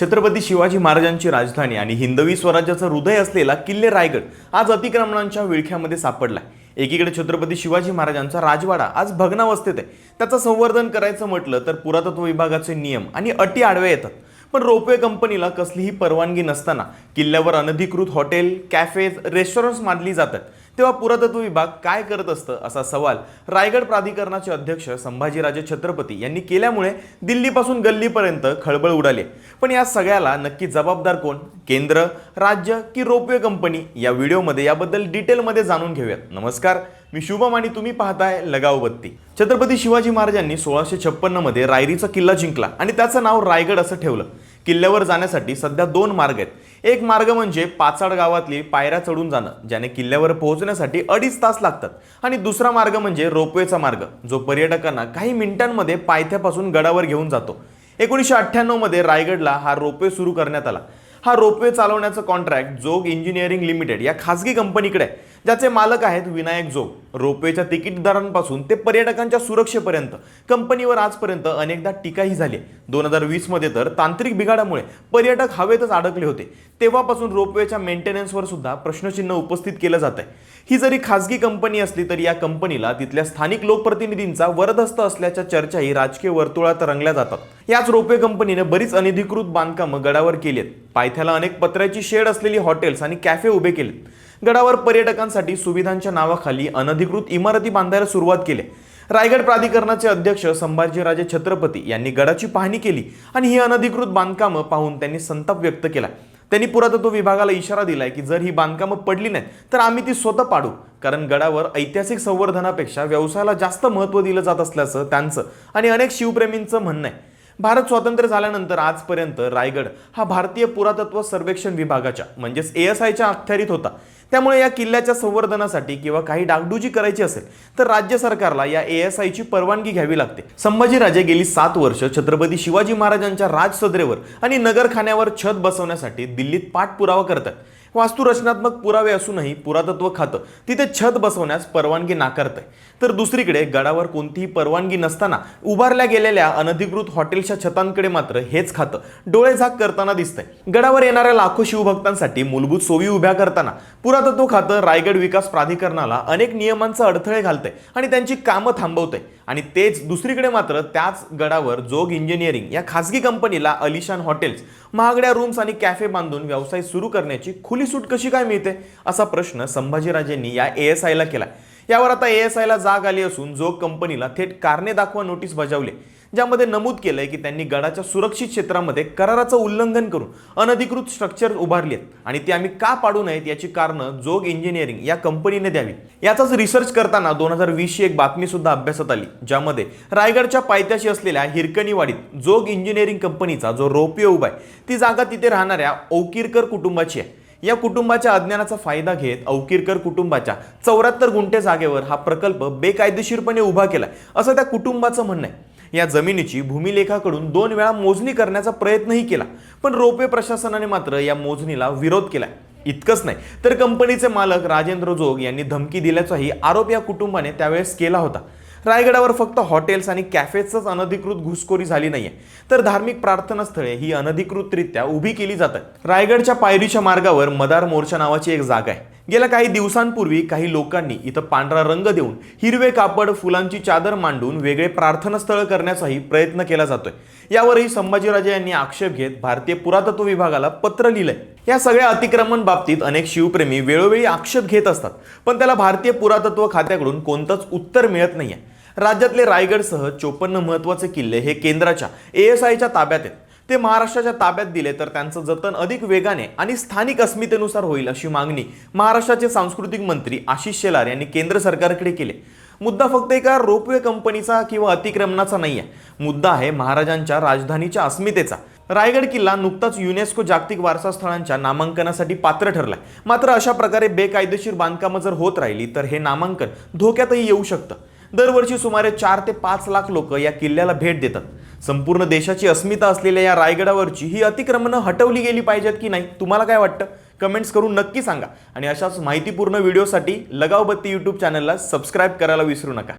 छत्रपती शिवाजी महाराजांची राजधानी आणि हिंदवी स्वराज्याचं हृदय असलेला किल्ले रायगड आज अतिक्रमणांच्या विळख्यामध्ये सापडला एकीकडे छत्रपती शिवाजी महाराजांचा राजवाडा आज भग्नावस्थेत आहे. त्याचं संवर्धन करायचं म्हटलं तर पुरातत्व विभागाचे नियम आणि अटी आडव्या येतात. पण रोपवे कंपनीला कसलीही परवानगी नसताना किल्ल्यावर अनधिकृत हॉटेल कॅफेज रेस्टॉरंट्स मानली जातात. तेव्हा पुरातत्व विभाग काय करत असतं असा सवाल रायगड प्राधिकरणाचे अध्यक्ष संभाजीराजे छत्रपती यांनी केल्यामुळे दिल्लीपासून गल्लीपर्यंत खळबळ उडाली. पण या सगळ्याला नक्की जबाबदार कोण? केंद्र राज्य की रोपवे कंपनी? या व्हिडिओमध्ये याबद्दल डिटेलमध्ये जाणून घेऊयात. नमस्कार मी शुभम आणि तुम्ही पाहताय लगाव बत्ती. छत्रपती शिवाजी महाराजांनी सोळाशे छप्पन्नमध्ये रायरीचा किल्ला जिंकला आणि त्याचं नाव रायगड असं ठेवलं. किल्ल्यावर जाण्यासाठी सध्या दोन मार्ग आहेत. एक मार्ग म्हणजे पाचाड गावातली पायऱ्या चढून जाणं ज्याने किल्ल्यावर पोहोचण्यासाठी अडीच तास लागतात. आणि दुसरा मार्ग म्हणजे रोपवेचा मार्ग जो पर्यटकांना काही मिनिटांमध्ये पायथ्यापासून गडावर घेऊन जातो. एकोणीसशे अठ्ठ्याण्णवमध्ये रायगडला हा रोपवे सुरू करण्यात आला. हा रोपवे चालवण्याचा कॉन्ट्रॅक्ट जोग इंजिनिअरिंग लिमिटेड या खासगी कंपनीकडे आहे. ज्याचे मालक आहेत विनायक जोग. रोपवेच्या तिकीटदारांपासून ते पर्यटकांच्या सुरक्षेपर्यंत कंपनीवर आजपर्यंत अनेकदा टीकाही झाली दोन हजार वीसमध्ये तर तांत्रिक बिघाडामुळे पर्यटक हवेतच अडकले होते. तेव्हापासून रोपवेच्या मेंटेनन्सवर सुद्धा प्रश्नचिन्ह उपस्थित केलं जात आहे ही जरी खासगी कंपनी असली तरी या कंपनीला तिथल्या स्थानिक लोकप्रतिनिधींचा वरदस्त असल्याच्या चर्चाही राजकीय वर्तुळात रंगल्या जातात. याच रोपवे कंपनीने बरीच अनधिकृत बांधकामं गडावर केली आहेत. पायथ्याला अनेक पत्र्याची शेड असलेली हॉटेल्स आणि कॅफे उभे केलेत. गडावर पर्यटकांसाठी सुविधांच्या नावाखाली अनधिकृत इमारती बांधायला सुरुवात केली. रायगड प्राधिकरणाचे अध्यक्ष संभाजीराजे छत्रपती यांनी गडाची पाहणी केली आणि ही अनधिकृत बांधकामं पाहून त्यांनी संताप व्यक्त केला. त्यांनी पुरातत्व विभागाला इशारा दिलाय की जर ही बांधकामं पडली नाहीत तर आम्ही ती स्वतः पाडू. कारण गडावर ऐतिहासिक संवर्धनापेक्षा व्यवसायाला जास्त महत्त्व दिलं जात असल्याचं त्यांचं आणि अनेक शिवप्रेमींचं म्हणणं आहे. भारत स्वातंत्र्य झाल्यानंतर आजपर्यंत रायगड हा भारतीय पुरातत्व सर्वेक्षण विभागाच्या म्हणजेच ए एस आयच्या अखत्यारीत होता. त्यामुळे या किल्ल्याच्या संवर्धनासाठी किंवा काही डागडुजी करायची असेल तर राज्य सरकारला या ए एस आयची परवानगी घ्यावी लागते. संभाजीराजे गेली सात वर्ष छत्रपती शिवाजी महाराजांच्या राजसदरेवर आणि नगरखान्यावर छत बसवण्यासाठी दिल्लीत पाठपुरावा करतात. वास्तुरचनात्मक पुरावे असूनही पुरातत्व खातं. तिथे छत बसवण्यास परवानगी नाकारत तर दुसरीकडे गडावर कोणतीही परवानगी नसताना उभारल्या गेलेल्या अनधिकृत हॉटेलच्या छतांकडे मात्र हेच खातं डोळे झाक करताना दिसतंय. गडावर येणाऱ्या लाखो शिवभक्तांसाठी मूलभूत सोयी उभ्या करताना पुरातत्व खातं रायगड विकास प्राधिकरणाला अनेक नियमांचा अडथळे घालतंय आणि त्यांची कामं थांबवतंय. आणि तेच दुसरीकडे मात्र त्याच गडावर जोग इंजिनिअरिंग या खासगी कंपनीला अलिशान हॉटेल्स महागड्या रूम्स आणि कॅफे बांधून व्यवसाय सुरू करण्याची खुली सूट कशी काय मिळते? असा प्रश्न संभाजीराजेंनी या ए एस आयला केला. यावर आता ए एस आयला जाग आली असून जोग कंपनीला थेट कारणे दाखवा नोटीस बजावली. ज्यामध्ये नमूद केलं आहे की त्यांनी गडाच्या सुरक्षित क्षेत्रामध्ये कराराचं उल्लंघन करून अनधिकृत स्ट्रक्चर उभारली आहेत आणि ती आम्ही का पाडू नयेत याची कारणं जोग इंजिनिअरिंग या कंपनीने द्यावी. याचाच रिसर्च करताना दोन हजार वीसची एक बातमी सुद्धा अभ्यासात आली ज्यामध्ये रायगडच्या पायथ्याशी असलेल्या हिरकणीवाडीत जोग इंजिनिअरिंग कंपनीचा जो रोपवे उभा आहे ती जागा तिथे राहणाऱ्या औकीरकर कुटुंबाची आहे. या कुटुंबाच्या अज्ञानाचा फायदा घेत औकीरकर कुटुंबाच्या चौऱ्याहत्तर गुंठे जागेवर हा प्रकल्प बेकायदेशीरपणे उभा केलाय असं त्या कुटुंबाचं म्हणणं आहे. या जमिनीची भूमिलेखाकडून दोन वेळा मोजणी करण्याचा प्रयत्नही केला. पण रोपवे प्रशासनाने मात्र या मोजणीला विरोध केलाय. इतकंच नाही तर कंपनीचे मालक राजेंद्र जोग यांनी धमकी दिल्याचाही आरोप या कुटुंबाने त्यावेळेस केला होता. रायगडावर फक्त हॉटेल्स आणि कॅफेजच अनधिकृत घुसखोरी झाली नाहीये तर धार्मिक प्रार्थनास्थळे ही अनधिकृतरित्या उभी केली जातात. रायगडच्या पायरीच्या मार्गावर मदार मोर्चा नावाची एक जागा आहे. गेल्या काही दिवसांपूर्वी काही लोकांनी इथं पांढरा रंग देऊन हिरवे कापड फुलांची चादर मांडून वेगळे प्रार्थनास्थळ करण्याचाही प्रयत्न केला जातोय. यावरही संभाजीराजे यांनी आक्षेप घेत भारतीय पुरातत्व विभागाला पत्र लिहिलंय. या सगळ्या अतिक्रमण बाबतीत अनेक शिवप्रेमी वेळोवेळी आक्षेप घेत असतात पण त्याला भारतीय पुरातत्व खात्याकडून कोणतंच उत्तर मिळत नाहीये. राज्यातले रायगडसह चोपन्न महत्त्वाचे किल्ले हे केंद्राच्या ए एस आयच्या ताब्यात आहेत. ते महाराष्ट्राच्या ताब्यात दिले तर त्यांचं जतन अधिक वेगाने आणि स्थानिक अस्मितेनुसार होईल अशी मागणी महाराष्ट्राचे सांस्कृतिक मंत्री आशिष शेलार यांनी केंद्र सरकारकडे केली. मुद्दा फक्त एका रोपवे कंपनीचा किंवा अतिक्रमणाचा नाही आहे मुद्दा आहे महाराजांच्या राजधानीच्या अस्मितेचा. रायगड किल्ला नुकताच युनेस्को जागतिक वारसा स्थळांच्या नामांकनासाठी पात्र ठरलाय. मात्र अशा प्रकारे बेकायदेशीर बांधकामं जर होत राहिली तर हे नामांकन धोक्यातही येऊ शकतं. दरवर्षी सुमारे चार ते पाच लाख लोक या किल्ल्याला भेट देतात. संपूर्ण देशाची अस्मिता असलेल्या या रायगडावरची ही अतिक्रमणं हटवली गेली पाहिजेत की नाही? तुम्हाला काय वाटतं? कमेंट्स करून नक्की सांगा. आणि अशाच माहितीपूर्ण व्हिडिओसाठी लगावबत्ती यूट्यूब चॅनलला सबस्क्राईब करायला विसरू नका.